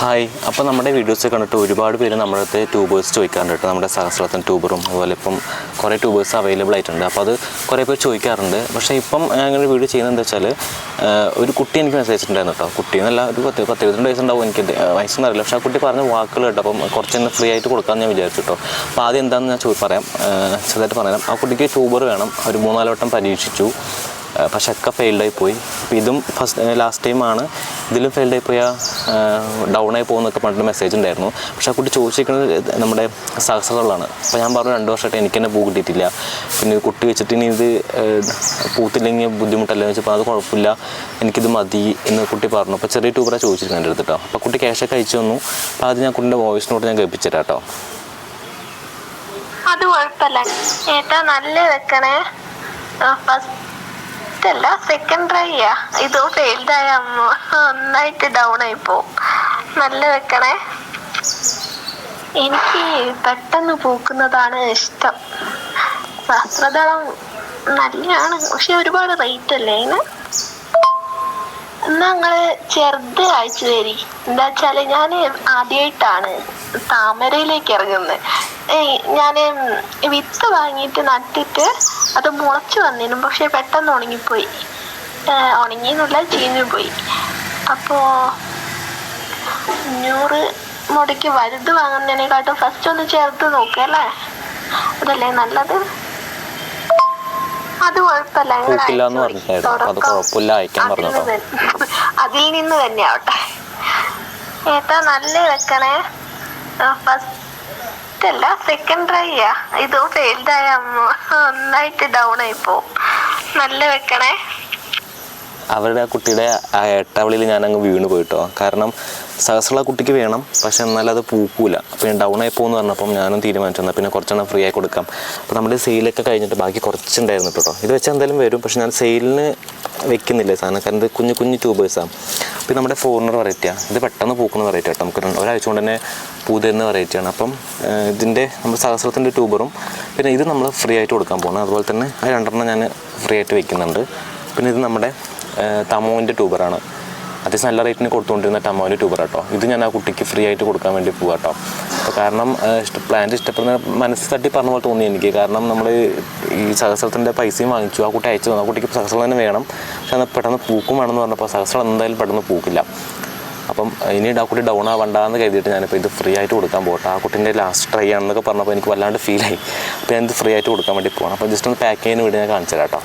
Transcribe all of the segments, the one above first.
Hi. അപ്പോൾ നമ്മുടെ videos കണ്ടിട്ട് ഒരുപാട് പേര് നമ്മുടെ ട്യൂബേഴ്സ് ചോദിക്കാറുണ്ട് കേട്ടോ. നമ്മുടെ സഹസ്രത്തിന് ട്യൂബറും അതുപോലെ ഇപ്പം കുറേ ട്യൂബേഴ്സ് അവൈലബിൾ ആയിട്ടുണ്ട്. അപ്പോൾ അത് കുറേ പേര് ചോദിക്കാറുണ്ട്. പക്ഷേ ഇപ്പം അങ്ങനെ വീഡിയോ ചെയ്യുന്നത് എന്താ വെച്ചാൽ ഒരു കുട്ടി എനിക്ക് മെസ്സേജ് ഉണ്ടായിരുന്നു കേട്ടോ. കുട്ടി എന്നല്ല ഒരു പത്ത് പത്ത് എഴുപത്തിരണ്ട് വയസ്സുണ്ടാവും എനിക്ക് വയസ്സൊന്നും അറിയില്ല. പക്ഷേ ആ കുട്ടി പറഞ്ഞ വാക്കുകൾ കേട്ടോ അപ്പം കുറച്ചൊന്ന് ഫ്രീ ആയിട്ട് കൊടുക്കാമെന്ന് ഞാൻ വിചാരിച്ചു കേട്ടോ. അപ്പോൾ ആദ്യം എന്താണെന്ന് ഞാൻ ചോദി പറയാം. ചെറുതായിട്ട് പറയാം. ആ കുട്ടിക്ക് ട്യൂബർ വേണം. ഒരു മൂന്നാൽ വട്ടം പരീക്ഷിച്ചു. പക്ഷെ ഒക്കെ ഫെയിൽഡായി പോയി. അപ്പോൾ ഇതും ഫസ്റ്റ് ലാസ്റ്റ് ടൈമാണ് ഇതിലും ഫെയിൽഡായി പോയ ആയി പോകുന്നൊക്കെ പറഞ്ഞിട്ട് മെസ്സേജ് ഉണ്ടായിരുന്നു. പക്ഷെ ആ കുട്ടി ചോദിച്ചിരിക്കുന്നത് നമ്മുടെ സഹസകളാണ് അപ്പോൾ ഞാൻ പറഞ്ഞു രണ്ട് വർഷമായിട്ട് എനിക്ക് തന്നെ പൂ കിട്ടിയിട്ടില്ല. പിന്നെ കുട്ടി വെച്ചിട്ട് ഇനി ഇത് പൂത്തില്ലെങ്കിൽ ബുദ്ധിമുട്ടല്ല എന്ന് വെച്ചപ്പോൾ അത് കുഴപ്പമില്ല. എനിക്കിത് മതി എന്ന് കുട്ടി പറഞ്ഞു. അപ്പോൾ ചെറിയ ട്യൂബറാണ് ചോദിച്ചിരിക്കുന്നത് എന്റെ അടുത്ത് കേട്ടോ. അപ്പോൾ കുട്ടി ക്യാഷൊക്കെ അയച്ചു തന്നു. അപ്പോൾ അത് ഞാൻ കുട്ടിന്റെ വോയിസ് നോട്ട് ഞാൻ കേൾപ്പിച്ചു തരാം കേട്ടോ. അത് കുഴപ്പമില്ല. ഏട്ടാ നല്ല വെക്കണേ. ഫസ്റ്റ് അല്ല സെക്കൻഡ് ട്രൈയാ ഇത് ഫെയിൽഡ് അമ്മ. നന്നായിട്ട് ഡൗൺ ആയി പോവും. നല്ല വെക്കണേ. എനിക്ക് പെട്ടെന്ന് പൂക്കുന്നതാണ് ഇഷ്ടം. വസ്ത്രതളം നല്ലതാണ് പക്ഷെ ഒരുപാട് റേറ്റ് അല്ലേ അതിന് നിങ്ങൾ ചെറുത് അയച്ചു തരി എന്താ ഞാൻ ആദ്യമായിട്ടാണ് താമരയിലേക്ക് ഇറങ്ങുന്നത് ഞാൻ വിത്ത് വാങ്ങിയിട്ട് നട്ടിട്ട് അത് മുളച്ചു വന്നിരുന്നു. പക്ഷെ പെട്ടെന്ന് ഉണങ്ങിപ്പോയി. ഉണങ്ങിയെന്നുള്ള ചീഞ്ഞു പോയി. അപ്പോ അഞ്ഞൂറ് മുടക്ക് വലുത് വാങ്ങുന്നതിനെക്കാട്ടും ഫസ്റ്റ് ഒന്ന് ചേർത്ത് നോക്കല്ലേ അതല്ലേ നല്ലത്? പൂക്കില്ല എന്ന് അപ്പോൾ അത് കുഴപ്പമില്ല അയക്കാൻ പറഞ്ഞു കേട്ടോ അതിൽ നിന്ന് തന്നെ ആവട്ടെ ഏട്ടാ നല്ല വെക്കണേ. ഫസ്റ്റ് അല്ല സെക്കൻഡ് ട്രൈയാ ഇതോ ഫെയിൽഡ് ആയ ഒന്നായിട്ട് ഡൗൺ ആയി പോവും. നല്ല വെക്കണേ. അവരുടെ ആ കുട്ടിയുടെ ആ എട്ടാവളിയിൽ ഞാൻ അങ്ങ് വീണ് പോയിട്ടോ. കാരണം സഹസ്രമുള്ള കുട്ടിക്ക് വേണം പക്ഷെ എന്നാലും അത് പൂക്കൂല. പിന്നെ ഡൗൺ ആയി പോകുമെന്ന് പറഞ്ഞപ്പം ഞാനും തീരുമാനിച്ചു എന്നാൽ പിന്നെ കുറച്ചെണ്ണം ഫ്രീ ആയി കൊടുക്കാം. അപ്പോൾ നമ്മുടെ സെയിലൊക്കെ കഴിഞ്ഞിട്ട് ബാക്കി കുറച്ചുണ്ടായിരുന്നു കേട്ടോ ഇത് വെച്ചാൽ എന്തായാലും വരും പക്ഷെ ഞാൻ സെയിലിന് വെക്കുന്നില്ല സാധനം. കാരണം ഇത് കുഞ്ഞു കുഞ്ഞു ട്യൂബേഴ്സാണ് അപ്പോൾ നമ്മുടെ ഫോറിനർ വെറൈറ്റിയാണ് ഇത് പെട്ടെന്ന് പൂക്കുന്ന വെറൈറ്റി കേട്ടോ നമുക്ക് ഒരാഴ്ച കൊണ്ട് തന്നെ പൂ വെറൈറ്റിയാണ് അപ്പം ഇതിന്റെ നമ്മുടെ സഹസ്രത്തിന്റെ ട്യൂബറും പിന്നെ ഇത് നമ്മൾ ഫ്രീ ആയിട്ട് കൊടുക്കാൻ പോകണം അതുപോലെ തന്നെ ആ രണ്ടെണ്ണം ഞാൻ ഫ്രീ ആയിട്ട് വെക്കുന്നുണ്ട്. പിന്നെ ഇത് നമ്മുടെ തമോന്റെ ട്യൂബറാണ് അത്യാവശ്യം നല്ല റേറ്റിന് കൊടുത്തുകൊണ്ടിരുന്ന ടമാനോ ട്യൂബർ കേട്ടോ ഇത് ഞാൻ ആ കുട്ടിക്ക് ഫ്രീ ആയിട്ട് കൊടുക്കാൻ വേണ്ടി പോകാം കേട്ടോ അപ്പോൾ കാരണം ഇഷ്ട പ്ലാന്റ് ഇഷ്ടപ്പെടുന്ന മനസ്സ് തട്ടി പറഞ്ഞ പോലെ തോന്നി എനിക്ക്. കാരണം നമ്മൾ ഈ സഹസ്രത്തിന്റെ പൈസയും വാങ്ങിച്ചു ആ കുട്ടി അയച്ചു തന്നു. ആ കുട്ടിക്ക് സഹസ്രം തന്നെ വേണം. പക്ഷെ അത് പെട്ടെന്ന് പൂക്കും വേണമെന്ന് പറഞ്ഞപ്പോൾ സഹസ്രം എന്തായാലും പെട്ടെന്ന് പൂക്കില്ല. അപ്പം ഇനി ആ കുട്ടി ഡൗൺ ആവണ്ടെന്ന് കരുതിയിട്ട് ഞാനിപ്പോൾ ഇത് ഫ്രീ ആയിട്ട് കൊടുക്കാൻ പോകട്ടെ ആ കുട്ടീന്റെ ലാസ്റ്റ് ട്രൈ ആണെന്നൊക്കെ പറഞ്ഞപ്പോൾ എനിക്ക് വല്ലാണ്ട് ഫീലായി അപ്പോൾ ഞാൻ ഇത് ഫ്രീ ആയിട്ട് കൊടുക്കാൻ വേണ്ടി പോകണം അപ്പോൾ ജസ്റ്റ് ഒന്ന് പാക്ക് ചെയ്യാൻ വേണ്ടി ഞാൻ കാണിച്ചു തരാം കേട്ടോ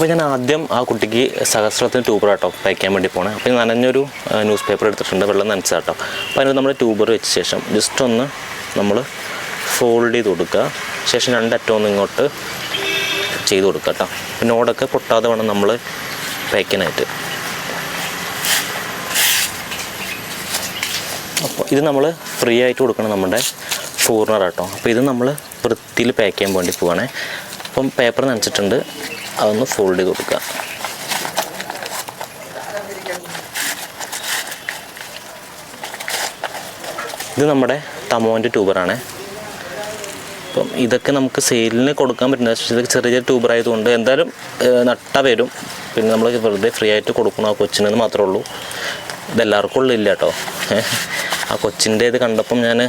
അപ്പോൾ ഞാൻ ആദ്യം ആ കുട്ടിക്ക് സഹസ്രത്തിന് ട്യൂബർ കേട്ടോ തയ്ക്കാൻ വേണ്ടി പോണേ. അപ്പോൾ നനഞ്ഞൊരു ന്യൂസ് പേപ്പർ എടുത്തിട്ടുണ്ട്. വെള്ളം നനച്ച കേട്ടോ അപ്പോൾ അതിന് നമ്മൾ ട്യൂബർ വെച്ച ശേഷം ജസ്റ്റ് ഒന്ന് നമ്മൾ ഫോൾഡ് ചെയ്ത് കൊടുക്കുക. ശേഷം രണ്ടറ്റം ഒന്ന് ഇങ്ങോട്ട് ചെയ്ത് കൊടുക്കുക കേട്ടോ പിന്നെ ഓടൊക്കെ പൊട്ടാതെ വേണം നമ്മൾ തയ്ക്കാനായിട്ട്. അപ്പോൾ ഇത് നമ്മൾ ഫ്രീ ആയിട്ട് കൊടുക്കണം നമ്മുടെ ഫോർണർ കേട്ടോ അപ്പോൾ ഇത് നമ്മൾ വൃത്തിയിൽ പാക്ക് ചെയ്യാൻ വേണ്ടി പോവാണേ. അപ്പം പേപ്പർ നനച്ചിട്ടുണ്ട്. അതൊന്ന് ഫോൾഡ് ചെയ്ത് കൊടുക്കുക ഇത് നമ്മുടെ തമോന്റെ ട്യൂബറാണ് അപ്പം ഇതൊക്കെ നമുക്ക് സെയിലിന് കൊടുക്കാൻ പറ്റുന്ന പക്ഷേ ഇതൊക്കെ ചെറിയ ചെറിയ ട്യൂബർ ആയതുകൊണ്ട് എന്തായാലും നട്ട വരും. പിന്നെ നമ്മൾ വെറുതെ ഫ്രീ ആയിട്ട് കൊടുക്കണം ആ കൊച്ചിനെന്ന് മാത്രമേ ഉള്ളൂ. ഇതെല്ലാവർക്കും ഉള്ളില്ല കേട്ടോ. ആ കൊച്ചിന്റെ ഇത് കണ്ടപ്പം ഞാൻ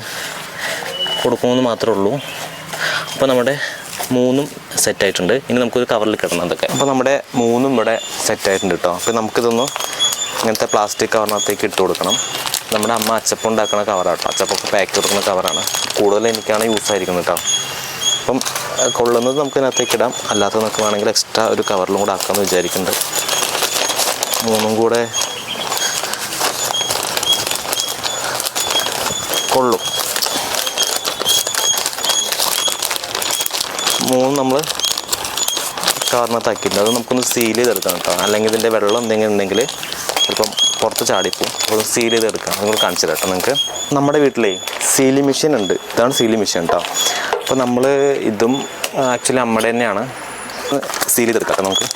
കൊടുക്കുമെന്ന് മാത്രമേ ഉള്ളൂ. അപ്പോൾ നമ്മുടെ മൂന്നും സെറ്റ് ആയിട്ടുണ്ട് ഇനി നമുക്കൊരു കവറിൽ കിടണം അതൊക്കെ. അപ്പോൾ നമ്മുടെ മൂന്നും ഇവിടെ സെറ്റ് ആയിട്ടുണ്ട് കേട്ടോ അപ്പോൾ നമുക്കിതൊന്ന് ഇങ്ങനത്തെ പ്ലാസ്റ്റിക് കവറിനകത്തേക്ക് ഇട്ട് കൊടുക്കണം. നമ്മുടെ അമ്മ അച്ചപ്പം ഉണ്ടാക്കുന്ന കവറാണ് കേട്ടോ അച്ചപ്പൊക്കെ പാക്ക് കൊടുക്കുന്ന കവറാണ് കൂടുതൽ എനിക്കാണ് യൂസ് ആയിരിക്കുന്നത് കേട്ടോ അപ്പം കൊള്ളുന്നത് നമുക്ക് ഇതിനകത്തേക്ക് ഇടാം. അല്ലാത്ത നമുക്ക് വേണമെങ്കിൽ എക്സ്ട്രാ ഒരു കവറിലും കൂടെ ആക്കാമെന്ന് വിചാരിക്കുന്നുണ്ട്. മൂന്നും കൂടെ കൊള്ളും. മൂന്ന് നമ്മൾ കവറിനകത്താക്കിയിട്ടുണ്ട് അത് നമുക്കൊന്ന് സീൽ ചെയ്തെടുക്കാം കേട്ടോ. അല്ലെങ്കിൽ ഇതിന്റെ വെള്ളം എന്തെങ്കിലും ഉണ്ടെങ്കിൽ ചിലപ്പം പുറത്ത് ചാടിപ്പോവും. അപ്പോൾ സീൽ ചെയ്തെടുക്കാം. നിങ്ങൾ കാണിച്ചു കേട്ടോ നിങ്ങൾക്ക്. നമ്മുടെ വീട്ടിലേ സീലി മെഷീൻ ഉണ്ട്. ഇതാണ് സീലി മെഷീൻ കേട്ടോ അപ്പോൾ നമ്മൾ ഇതും ആക്ച്വലി അമ്മയുടെ തന്നെയാണ്. സീൽ ചെയ്തെടുക്കാം നമുക്ക്.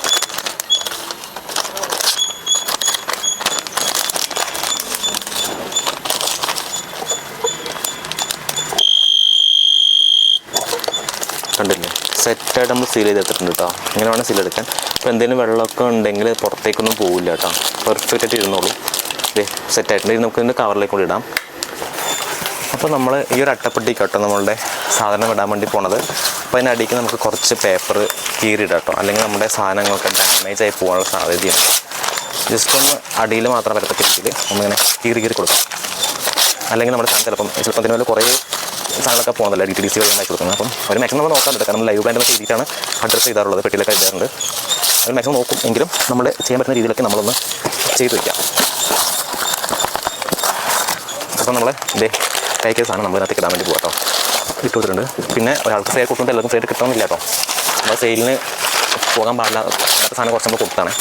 കണ്ടില്ലേ? സെറ്റായിട്ട് നമ്മൾ സീൽ ചെയ്തെടുത്തിട്ടുണ്ട് കേട്ടോ ഇങ്ങനെ വേണം സീൽ എടുക്കാൻ. അപ്പോൾ എന്തെങ്കിലും വെള്ളമൊക്കെ ഉണ്ടെങ്കിൽ പുറത്തേക്കൊന്നും പോവില്ല കേട്ടോ പെർഫെക്റ്റ് ആയിട്ട് ഇരുന്നോളൂ. സെറ്റ് ആയിട്ടുണ്ട് ഇത് നമുക്ക് ഇതിന്റെ കവറിലേക്ക് കൂടി ഇടാം. അപ്പോൾ നമ്മൾ ഈ ഒരു അട്ടപ്പെട്ടി കേട്ടോ നമ്മളുടെ സാധനം ഇടാൻ വേണ്ടി പോണത്. അപ്പോൾ അതിനടിക്ക് നമുക്ക് കുറച്ച് പേപ്പർ കീറിയിടാം കേട്ടോ അല്ലെങ്കിൽ നമ്മുടെ സാധനങ്ങളൊക്കെ ഡാമേജ് ആയി പോകാനുള്ള സാധ്യതയുണ്ട്. ജസ്റ്റ് ഒന്ന് അടിയിൽ മാത്രം വരത്തക്ക രീതിയിൽ നമ്മളിങ്ങനെ കീറി കീറി കൊടുക്കാം. അല്ലെങ്കിൽ നമ്മുടെ സാധനം ചിലപ്പം ചിലപ്പോൾ അതിനുള്ള കുറേ സാധനങ്ങളൊക്കെ പോകുന്നതല്ല? ഡി ടി ഡി സി കൊടുക്കുന്നത്. അപ്പം ഒരു മാക്സിമം നമ്മൾ നോക്കാറുണ്ട് കാരണം ലൈവ് ബാൻഡ് ഒക്കെ അഡ്രസ്സ് ചെയ്താറുള്ളത് പെട്ടിയിലൊക്കെ എഴുതാറുണ്ട്. അത് മാക്സിമം നോക്കും. എങ്കിലും നമ്മൾ ചെയ്യാൻ പറ്റുന്ന രീതിയിലൊക്കെ നമ്മളൊന്ന് ചെയ്ത് വയ്ക്കാം അപ്പം നമ്മൾ ഇതേ കൈക്ക് സാധനം നമ്മൾ ഇതിനകത്തേക്ക് ഇടാൻ വേണ്ടി പോകാം കേട്ടോ ഇട്ടുകൊടുത്തിട്ടുണ്ട് പിന്നെ ഒരാൾക്ക് ഫ്രീ കൊടുക്കുമ്പോൾ എല്ലാവർക്കും ഫ്രീ കിട്ടണമെന്നില്ല കേട്ടോ. നമ്മൾ സെയിലിന് പോകാൻ പാടില്ല. അങ്ങനത്തെ സാധനം കുറച്ച് നമ്മൾ കൊടുത്താണ്.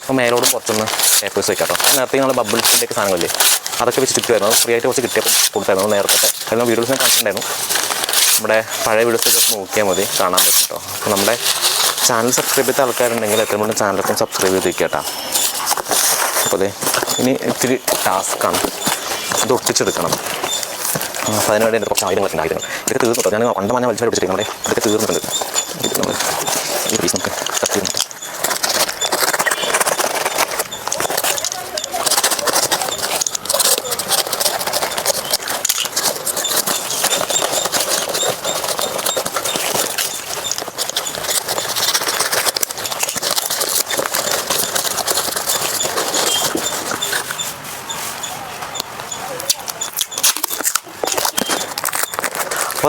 അപ്പോൾ മേലോടും കുറച്ചൊന്ന് പേപ്പേഴ്സ് വയ്ക്കാം കേട്ടോ. നേരത്തെ നമ്മൾ ബബിൾസിന്റെയൊക്കെ സാധനങ്ങളില്ലേ? അതൊക്കെ വെച്ച് ചുറ്റുമായിരുന്നു അത് ഫ്രീ ആയിട്ട് കുറച്ച് കിട്ടിയപ്പോൾ കൊടുത്തായിരുന്നു. നേരത്തെ കാരണം വീഡിയോസ് ഞാൻ കണ്ടിട്ടുണ്ടായിരുന്നു. നമ്മുടെ പഴയ വീഡിയോസൊക്കെ നോക്കിയാൽ മതി. കാണാൻ പറ്റും കേട്ടോ അപ്പോൾ നമ്മുടെ ചാനൽ സബ്സ്ക്രൈബ് ചെയ്ത ആൾക്കാരുണ്ടെങ്കിൽ എത്ര മണി ചാനലൊക്കെ സബ്സ്ക്രൈബ് ചെയ്ത് വെക്കുക കേട്ടോ. അപ്പോൾ അതെ ഇനി ഇത്തിരി ടാസ്ക്കാണ് ഇത് ഒട്ടിച്ചെടുക്കണം. അപ്പോൾ അതിനുവേണ്ടി എന്റെ കുറച്ച് ആയിരം വരുന്നുണ്ട് ആയിരങ്ങൾ ഇതൊക്കെ തീർന്നിട്ടോ? ഞാൻ പണ്ട് മഞ്ഞ വലിച്ചു പിടിച്ചിരിക്കുന്നത് ഇതൊക്കെ തീർന്നിട്ടുണ്ട്. ഇത് നമ്മൾ ഈ പീസ് നമുക്ക് കട്ട്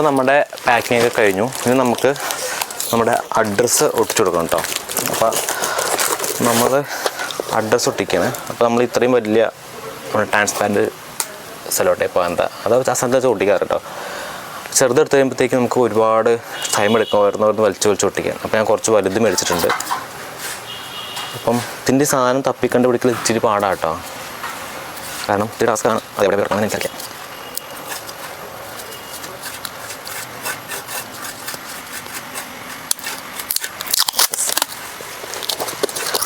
അപ്പോൾ നമ്മുടെ പാക്കിംഗ് ഒക്കെ കഴിഞ്ഞു. ഇനി നമുക്ക് നമ്മുടെ അഡ്രസ്സ് ഒട്ടിച്ചു കൊടുക്കണം കേട്ടോ. അപ്പോൾ നമ്മൾ അഡ്രസ്സ് ഒട്ടിക്കുകയാണ് അപ്പോൾ നമ്മൾ ഇത്രയും വലിയ ട്രാൻസ്പാരന്റ് സെലോ ടൈപ്പ് എന്താ? അത് ആ സ്ഥലത്ത് ഒട്ടിക്കാറ് കേട്ടോ. ചെറുതെടുത്ത് കഴിയുമ്പോഴത്തേക്ക് നമുക്ക് ഒരുപാട് ടൈം എടുക്കും. വരുന്നവർക്ക് വലിച്ചു വലിച്ച് ഒട്ടിക്കാൻ. അപ്പോൾ ഞാൻ കുറച്ച് വലുത് മേടിച്ചിട്ടുണ്ട്. അപ്പം ഇതിന്റെ സാധനം തപ്പിക്കണ്ട് പിടിക്കൽ ഇച്ചിരി പാടാട്ടോ കാരണം ഇത്തിരി ടാസ്ക്കാണ് അതെവിടെ കിടക്കണം എനിക്കറിയാം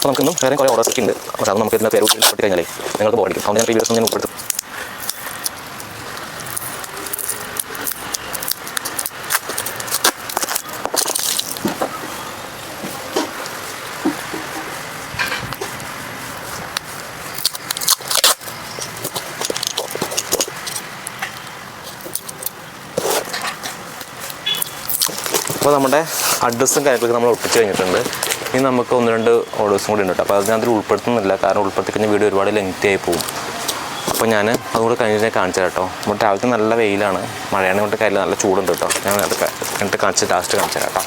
അപ്പോൾ നമുക്കിന്നും വേറെ കുറേ ഓർഡേഴ്സ് ഒക്കെ ഉണ്ട്. അപ്പോൾ അത് നമുക്ക് പേര് ഉൾപ്പെടുത്തി കഴിഞ്ഞാലേ നിങ്ങൾക്ക് ബോഡിക്കും അതുകൊണ്ട് ഞാൻ പ്രീവിയസ് ഞാൻ ഉൾപ്പെടുത്തും. അപ്പോൾ നമ്മുടെ അഡ്രസ്സും കാര്യങ്ങളൊക്കെ നമ്മൾ ഒട്ടിച്ച് കഴിഞ്ഞിട്ടുണ്ട്. ഇനി നമുക്ക് ഒന്ന് രണ്ട് ഓർഡേഴ്സും കൂടി ഉണ്ട് കേട്ടോ. അപ്പോൾ അത് ഞാൻ അതിൽ ഉൾപ്പെടുത്തുന്നില്ല. കാരണം ഉൾപ്പെടുത്തി വീഡിയോ ഒരുപാട് ലെങ്തി ആയി പോകും. അപ്പോൾ ഞാൻ അതുകൂടെ കഴിഞ്ഞ് ഞാൻ കാണിച്ചു കേട്ടോ. നമ്മുടെ രാവിലത്തെ നല്ല വെയിലാണ്. മഴയാണ് കൊണ്ട് കാര്യം നല്ല ചൂടുണ്ട് കേട്ടോ. ഞാൻ അത് എന്നിട്ട് കാണിച്ച് ലാസ്റ്റ് കാണിച്ചു കേട്ടോ.